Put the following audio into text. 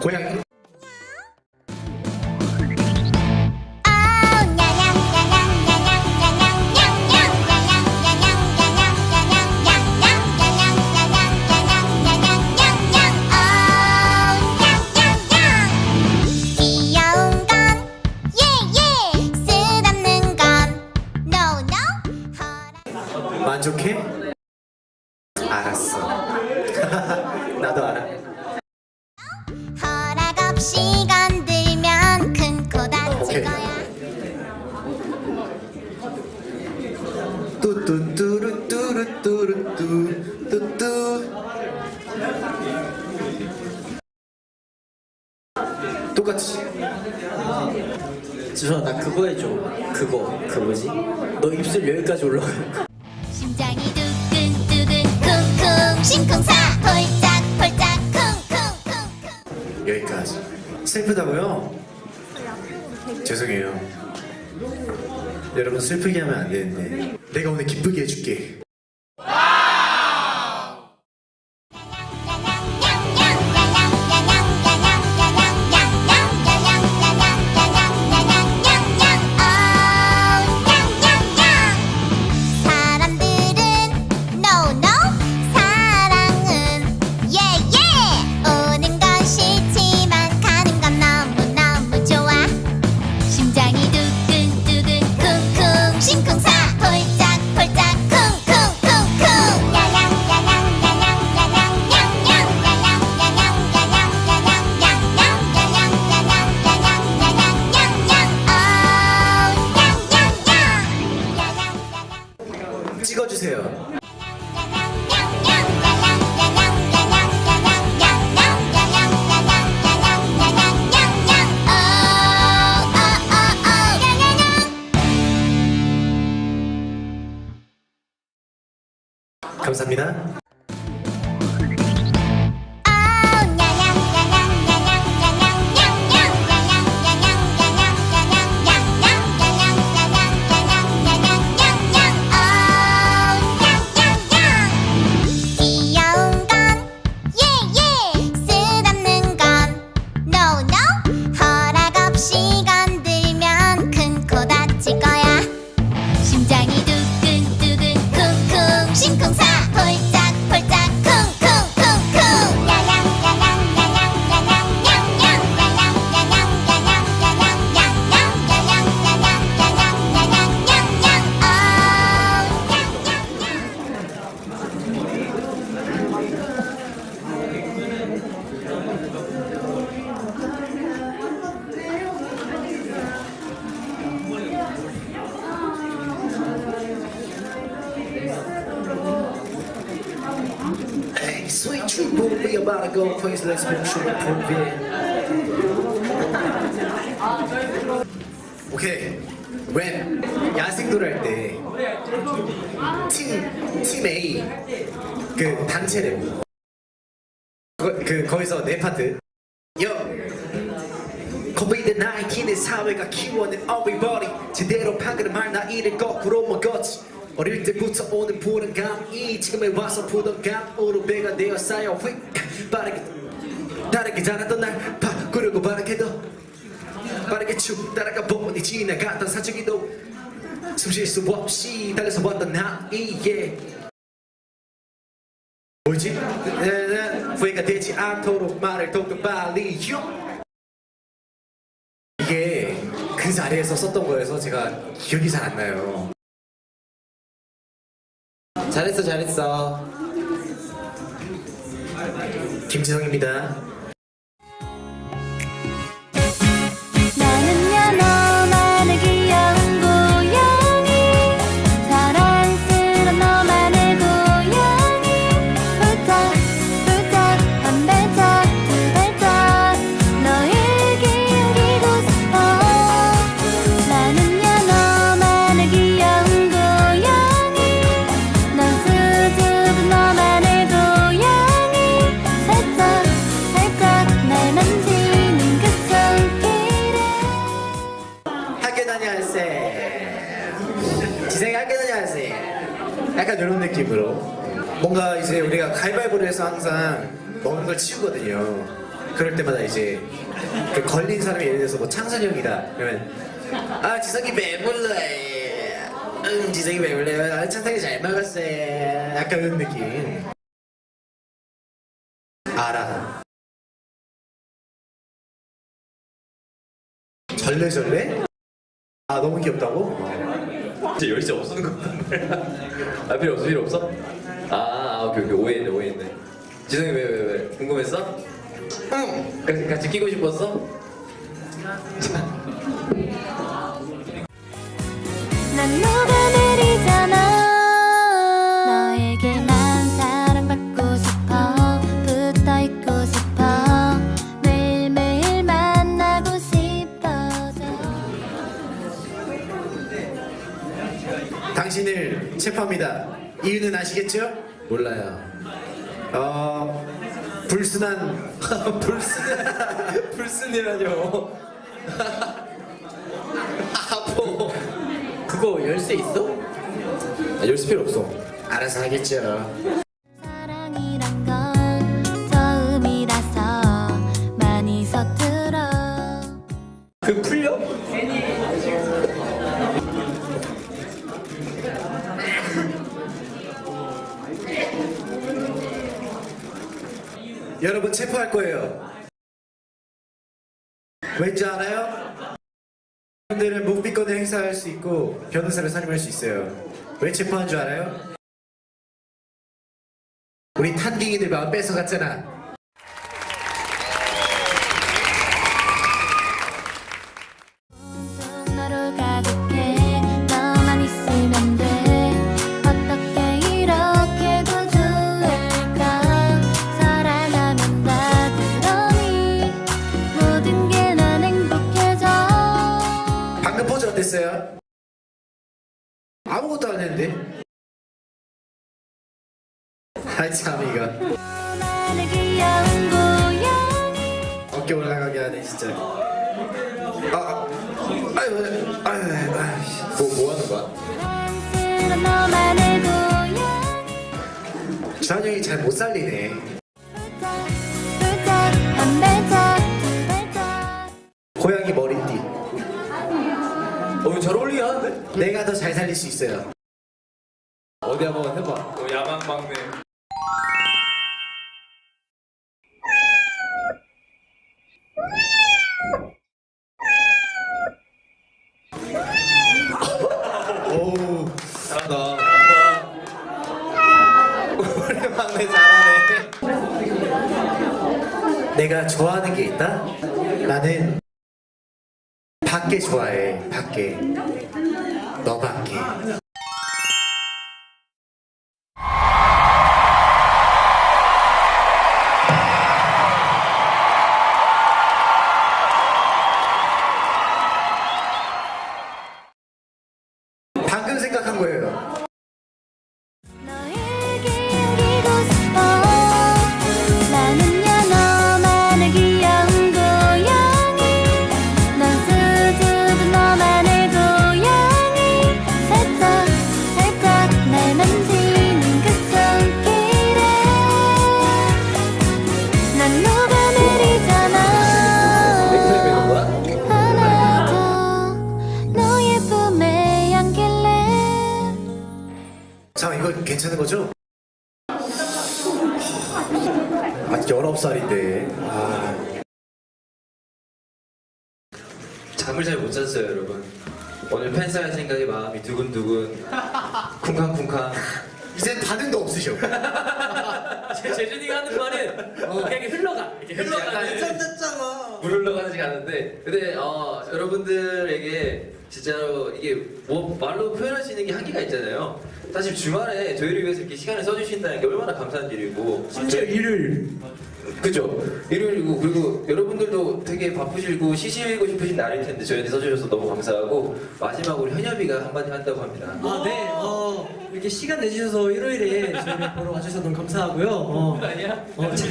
고양이 귀여운 건 예예 쓰담는 건 no no 허락 만족해? 뚜뚜뚜루뚜루뚜루뚜 똑같이 지수아 나 그거 해줘. 그거. 그 뭐지? 너 입술 여기까지 올라가. 심장이 두근두근 쿵쿵. 심쿵사. 폴짝 폴짝 쿵쿵쿵쿵. 여기까지. 슬프다고요? 죄송해요 여러분 슬프게 하면 안 되는데 내가 오늘 기쁘게 해줄게 찍어주세요. 감사합니다 about to go we prove it. 오케이. 랩 야생도를 할때 팀, 팀 A 그 단체 랩 그, 그 거기서 내 파트. 요 코비드 19의 사회가 키워낸 everybody. 제대로 판그를 말나 이를 거꾸로 먹었지. 어릴 때부터 오는 불안감이 지금에 와서 부담감으로 배가 되어 쌓여 휙 빠르게 다르게 자랐던 날 바꾸려고 바라게도. 빠르게 쭉 따라가 보니 지나갔던 사춘기도 숨쉴 수 없이 달려서 왔던 나이에. 뭐지? 나는 후회가 되지 않도록 말을 더욱더 빨리 요. 이게 그 자리에서 썼던 거여서 제가 기억이 잘 안 나요. 잘했어 잘했어 김지성입니다 학교 다녀왔어요 약간 이런 느낌으로. 뭔가 이제 우리가 가위바위보를 해서 항상 먹는 걸 치우거든요. 그럴 때마다 이제 그 걸린 사람이 예를 들어서 뭐 창선형이다 그러면 아 지성이 배불러해 응 지성이 배불러요 아 창선이 잘 먹었어요 약간 이런 느낌. 알아. 절레절레? 아 너무 귀엽다고? 진짜 열쇠 없는 것 같은데. 아 필요 없어 필요 없어? 아, 아 오케이 오케이 오해했네 오해했네. 지성이 왜 왜 왜, 궁금했어? 응. 같이, 같이 끼고 싶었어? 당신을 체포합니다 이유는 아시겠죠? 몰라요. 어 불순한 불순 불순이라뇨. 아포. 그거 열쇠 있어? 아, 열쇠 필요 없어. 알아서 하겠죠 여러분 체포할 거예요 왠지 알아요? 여러분들은 묵비권을 행사할 수 있고 변호사를 선임할 수 있어요 왜 체포한 줄 알아요? 우리 탄갱이들 마음 뺏어갔잖아 어땠어요? 아무것도 안 했는데? 아이 참 이거. 어깨 올라가게 하네 진짜. 아, 아유 아유 아유 아유 뭐, 뭐 하는 거야? 주한형이 잘 못 살리네 어, 이거 잘 어울리긴 하는데? 내가 더 잘 살릴 수 있어요 어디 한번 해봐. 어, 야망 막내. 오 잘한다. 우리 막내 잘하네. 내가 좋아하는 게 있다? 나는 밖에 좋아해. 밖에. 너밖에 거 괜찮은 거죠? 아직 19살인데 아, 잠을 잘 못 잤어요 여러분. 오늘 팬사할 생각에 마음이 두근두근 쿵쾅쿵쾅. 이제 반응도 없으셔 제 재준이가 하는 말은 그냥 흘러가. 이렇게 흘러가는. 짠짠잖아. 물 흘러가지 않은데 근데 어, 여러분들에게 진짜로 이게 뭐 말로 표현할 수 있는 게 한계가 있잖아요. 사실 주말에 저희를 위해서 이렇게 시간을 써주신다는 게 얼마나 감사한 일이고 심지어 일을 그죠? 일요일이고 그리고 여러분들도 되게 바쁘시고 쉬시고 싶으신 날일 텐데 저희한테 써주셔서 너무 감사하고 마지막으로 현엽이가 한마디 한다고 합니다. 아, 네. 어, 이렇게 시간 내주셔서 일요일에 저희를 보러 와주셔서 너무 감사하고요. 어, 아니야? 어, 제-